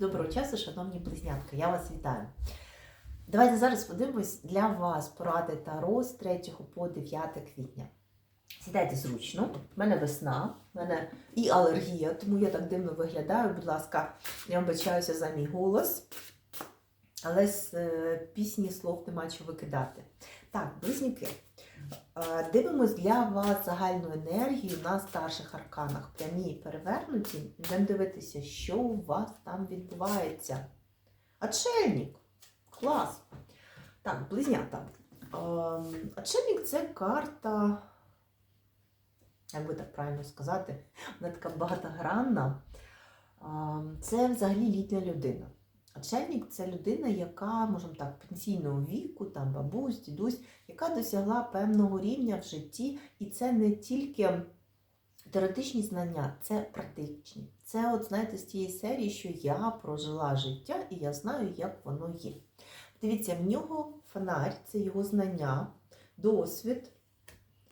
Доброго часу, шановні близнятка, я вас вітаю. Давайте зараз подивимось для вас поради Таро з 3 по 9 квітня. Сідайте зручно, в мене весна, в мене і алергія, тому я так дивно виглядаю. Будь ласка, я вибачаюся за мій голос, але з е, пісні слов нема чого викидати. Так, близнюки. Е, Дивимось для вас загальну енергію на старших арканах. Прямі і перевернуті. Будемо дивитися, що у вас там відбувається. Отшельник. Клас. Так, близнята. Ем, Отшельник це карта. Як би так правильно сказати, вона така багатогранна. Ем, Це взагалі літня людина. Отшельник це людина, яка, можемо так, пенсійного віку, там бабусь, дідусь, яка досягла певного рівня в житті, і це не тільки теоретичні знання, це практичні. Це, от знаєте, з тієї серії, що я прожила життя і я знаю, як воно є. Дивіться, в нього фонарь це його знання, досвід,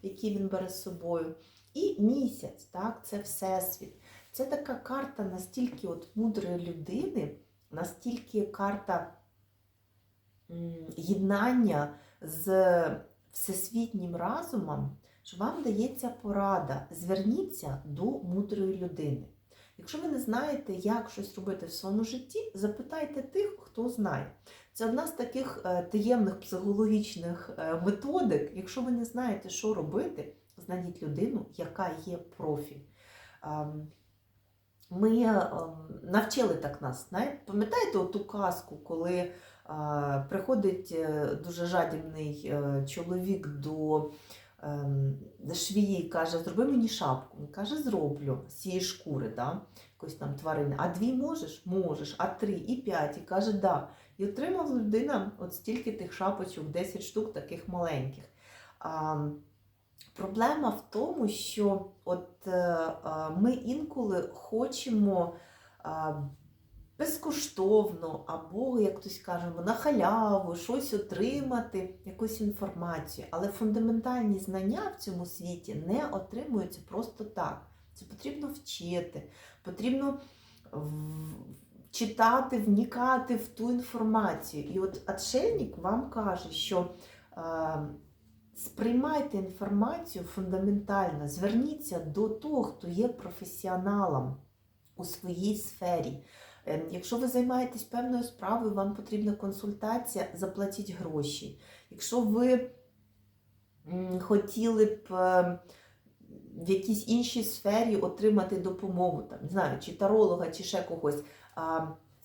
який він бере з собою, і місяць, так, це всесвіт. Це така карта настільки от мудрої людини, настільки карта єднання з всесвітнім разумом, що вам дається порада. Зверніться до мудрої людини. Якщо ви не знаєте, як щось робити в своєму житті, запитайте тих, хто знає. Це одна з таких е, таємних психологічних е, методик. Якщо ви не знаєте, що робити, знайдіть людину, яка є профі. Ми ем, навчили так нас. Пам'ятаєте ту казку, коли е, приходить е, дуже жадібний е, чоловік до ем, швії і каже, зроби мені шапку. Він каже, зроблю з цієї шкури, да? якоїсь там тварини. А дві можеш? Можеш, а три, і п'ять. І каже, да. І отримав людина от стільки тих шапочок, 10 штук таких маленьких. Проблема в тому, що от, е, е, ми інколи хочемо безкоштовно, або, як хтось каже, на халяву, щось отримати, якусь інформацію. Але фундаментальні знання в цьому світі не отримуються просто так. Це потрібно вчити, потрібно читати, вникати в ту інформацію. І от отшельник вам каже, що е, сприймайте інформацію фундаментально, зверніться до того, хто є професіоналом у своїй сфері. Е, Якщо ви займаєтесь певною справою, вам потрібна консультація, заплатіть гроші. Якщо ви хотіли б е, в якійсь іншій сфері отримати допомогу, там, не знаю, чи таролога, чи ще когось,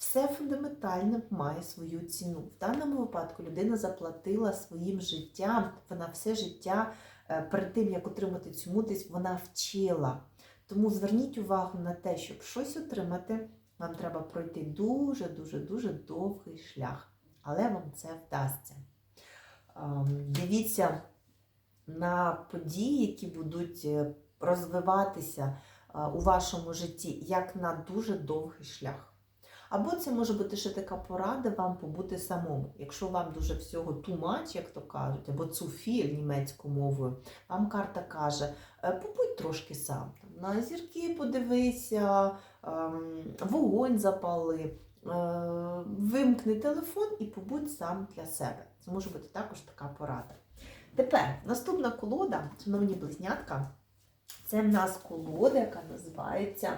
все фундаментально має свою ціну. В даному випадку людина заплатила своїм життям, вона все життя е, перед тим, як отримати цю мудрість, вона вчила. Тому зверніть увагу на те, щоб щось отримати, вам треба пройти дуже-дуже дуже довгий шлях. Але вам це вдасться. Ем, Дивіться на події, які будуть е, розвиватися е, у вашому житті, як на дуже довгий шлях. Або це може бути ще така порада вам побути самому. Якщо вам дуже всього much, як то кажуть, або цуфіль німецькою мовою, вам карта каже, «Е, побудь трошки сам. На зірки подивися, ем, вогонь запали, е, вимкни телефон і побудь сам для себе. Це може бути також така порада. Тепер наступна колода, шановні близнятка, це в нас колода, яка називається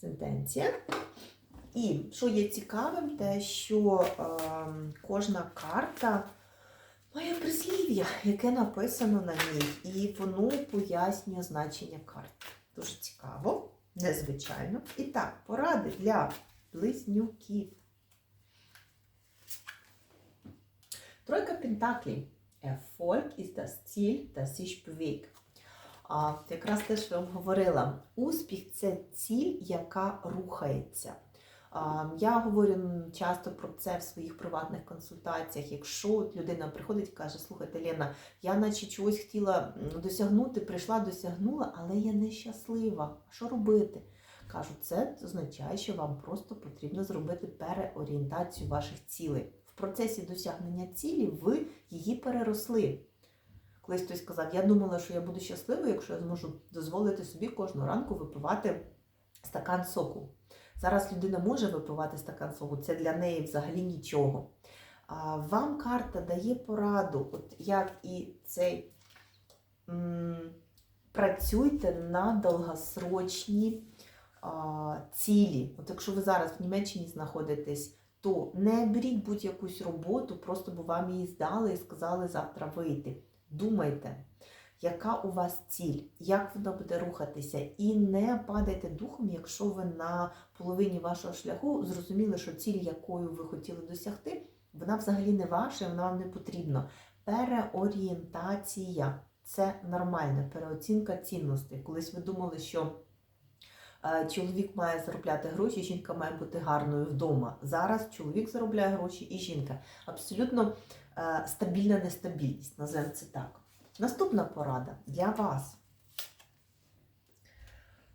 сентенція. І що є цікавим, те, що е, кожна карта має прислів'я, яке написано на ній, і воно пояснює значення карти. Дуже цікаво, незвичайно. І так, поради для близнюків. Тройка Пентаклів. Erfolg ist das Ziel, das sich якраз те, що я вам говорила, успіх це ціль, яка рухається. Я говорю часто про це в своїх приватних консультаціях. Якщо людина приходить і каже, слухайте, Лена, я наче чогось хотіла досягнути, прийшла, досягнула, але я нещаслива. Що робити? Кажу, це означає, що вам просто потрібно зробити переорієнтацію ваших цілей. В процесі досягнення цілі ви її переросли. Колись хтось сказав, я думала, що я буду щасливою, якщо я зможу дозволити собі кожного ранку випивати стакан соку. Зараз людина може випивати стакан свого, це для неї взагалі нічого. Вам карта дає пораду, от як і цей працюйте на довгосрочні а, цілі. От якщо ви зараз в Німеччині знаходитесь, то не беріть будь-якусь роботу, просто бо вам її здали і сказали завтра вийти. Думайте, яка у вас ціль, як вона буде рухатися, і не падайте духом, якщо ви на половині вашого шляху зрозуміли, що ціль, якою ви хотіли досягти, вона взагалі не ваша, вона вам не потрібна. Переорієнтація це нормальна переоцінка цінностей. Колись ви думали, що е, чоловік має заробляти гроші, жінка має бути гарною вдома. Зараз чоловік заробляє гроші і жінка. Абсолютно е, стабільна нестабільність, називаємо це так. Наступна порада для вас.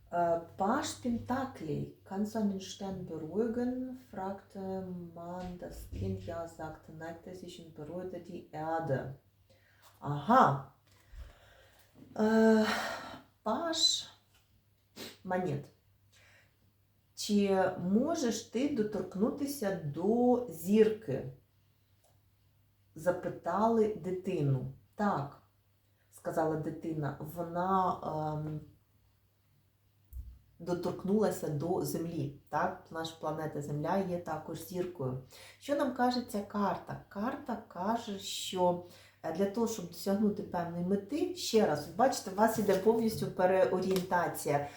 Äh, Page Pentakel, kannst du einen Stern beruhigen? fragte man das Kind. Ja, sagte, neigte sich und beruhigte die Erde. Ага. Е, Паш монет. Чи можеш ти доторкнутися до зірки? Запитали дитину. Так, сказала дитина. Вона. ем, доторкнулася до Землі. Так? Наша планета Земля є також зіркою. Що нам каже ця карта? Карта каже, що е, для того, щоб досягнути певної мети, ще раз, бачите, у вас іде повністю переорієнтація.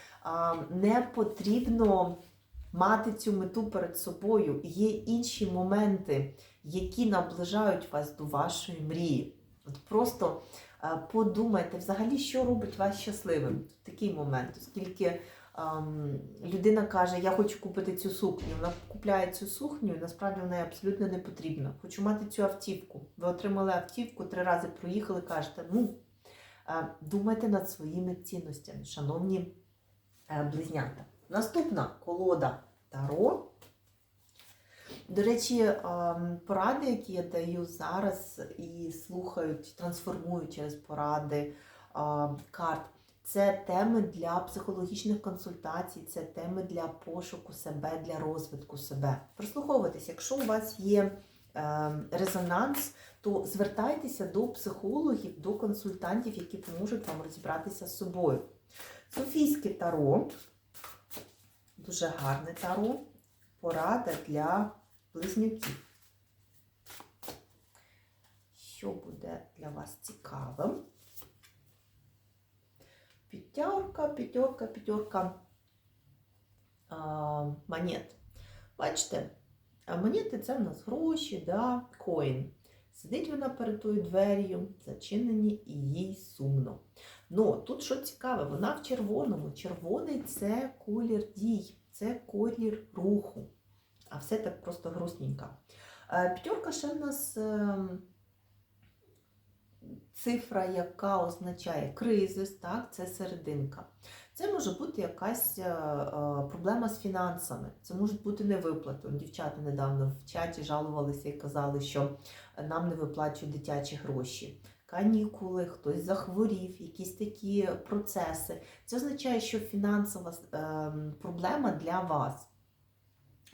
Не потрібно мати цю мету перед собою. Є інші моменти, які наближають вас до вашої мрії. От просто подумайте взагалі, що робить вас щасливим в такий момент, оскільки ам, людина каже, я хочу купити цю сукню. Вона купляє цю сукню, і насправді вона абсолютно не потрібна. Хочу мати цю автівку. Ви отримали автівку, три рази проїхали, кажете, ну, е, думайте над своїми цінностями, шановні е, близнята. Наступна колода Таро. До речі, поради, які я даю зараз і слухають, трансформую через поради карт. Це теми для психологічних консультацій, це теми для пошуку себе, для розвитку себе. Прислуховуйтесь, якщо у вас є е, резонанс, то звертайтеся до психологів, до консультантів, які поможуть вам розібратися з собою. Софійське таро, дуже гарне таро, порада для близнюків. Що буде для вас цікавим? П'ятерка, п'ятерка, п'ятерка монет. Бачите, монети це в нас гроші, да, коін. Сидить вона перед тою двер'ю, зачинені і їй сумно. Ну, тут що цікаве, вона в червоному. Червоний це колір дій, це колір руху. А все так просто грустненько. Е, П'ятерка ще в нас ем, цифра, яка означає кризис, так, це серединка. Це може бути якась е, е, проблема з фінансами, це можуть бути невиплати. Дівчата недавно в чаті жалувалися і казали, що нам не виплачують дитячі гроші. Канікули, хтось захворів, якісь такі процеси. Це означає, що фінансова е, проблема для вас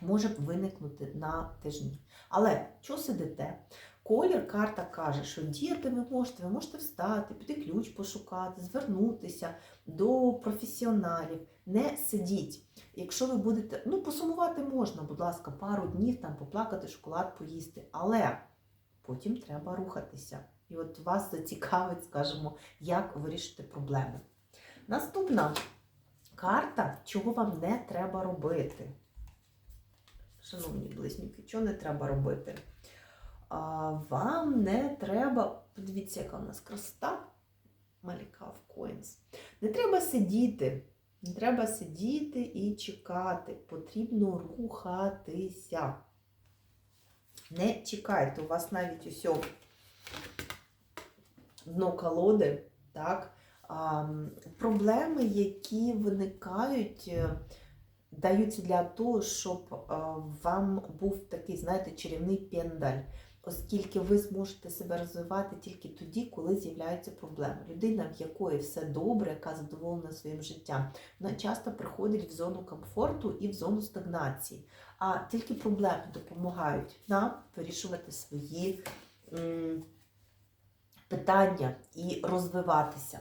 може виникнути на тижні. Але що сидите? Колір карта каже, що діяти ви можете, ви можете встати, піти ключ пошукати, звернутися до професіоналів. Не сидіть. Якщо ви будете, ну посумувати можна, будь ласка, пару днів там поплакати, шоколад поїсти, але потім треба рухатися. І от вас зацікавить, скажімо, як вирішити проблеми. Наступна карта, чого вам не треба робити. Шановні близнюки, чого не треба робити? А, вам не треба, подивіться, яка у нас красота. Маліка в Coins. Не треба сидіти. Не треба сидіти і чекати. Потрібно рухатися. Не чекайте, у вас навіть усе дно колоди, так? А, проблеми, які виникають, е, даються для того, щоб е, вам був такий, знаєте, чарівний пендаль. оскільки ви зможете себе розвивати тільки тоді, коли з'являються проблеми. Людина, в якої все добре, яка задоволена своїм життям, вона часто приходить в зону комфорту і в зону стагнації. А тільки проблеми допомагають нам вирішувати свої питання і розвиватися.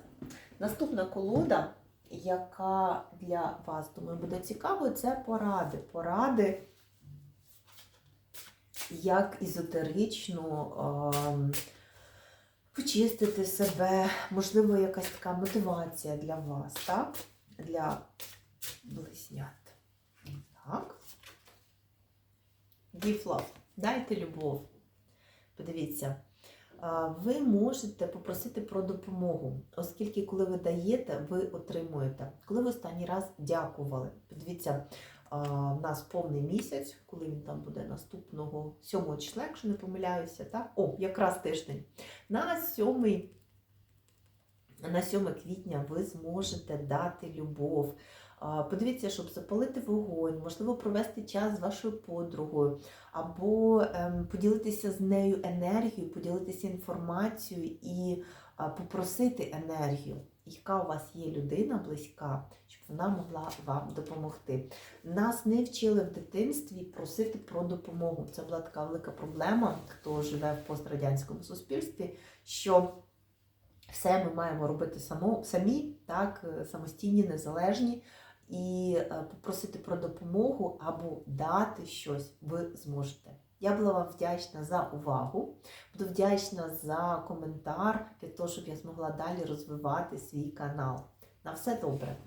Наступна колода, яка для вас, думаю, буде цікавою, це поради. Поради, як езотерично ем, почистити себе, можливо, якась така мотивація для вас, так? Для близнят. Так. Give love. Дайте любов. Подивіться, ви можете попросити про допомогу, оскільки, коли ви даєте, ви отримуєте. Коли ви останній раз дякували, подивіться, в нас повний місяць, коли він там буде наступного 7 числа, якщо не помиляюся, так? О, якраз тиждень. На 7, на 7 квітня ви зможете дати любов. Подивіться, щоб запалити вогонь, можливо, провести час з вашою подругою, або ем, поділитися з нею енергією, поділитися інформацією і попросити енергію, яка у вас є людина близька, щоб вона могла вам допомогти. Нас не вчили в дитинстві просити про допомогу. Це була така велика проблема, хто живе в пострадянському суспільстві, що все ми маємо робити само, самі, так, е, самостійні, незалежні. І е, попросити про допомогу або дати щось ви зможете. Я була вам вдячна за увагу. Буду вдячна за коментар для того, щоб я змогла далі розвивати свій канал. На все добре!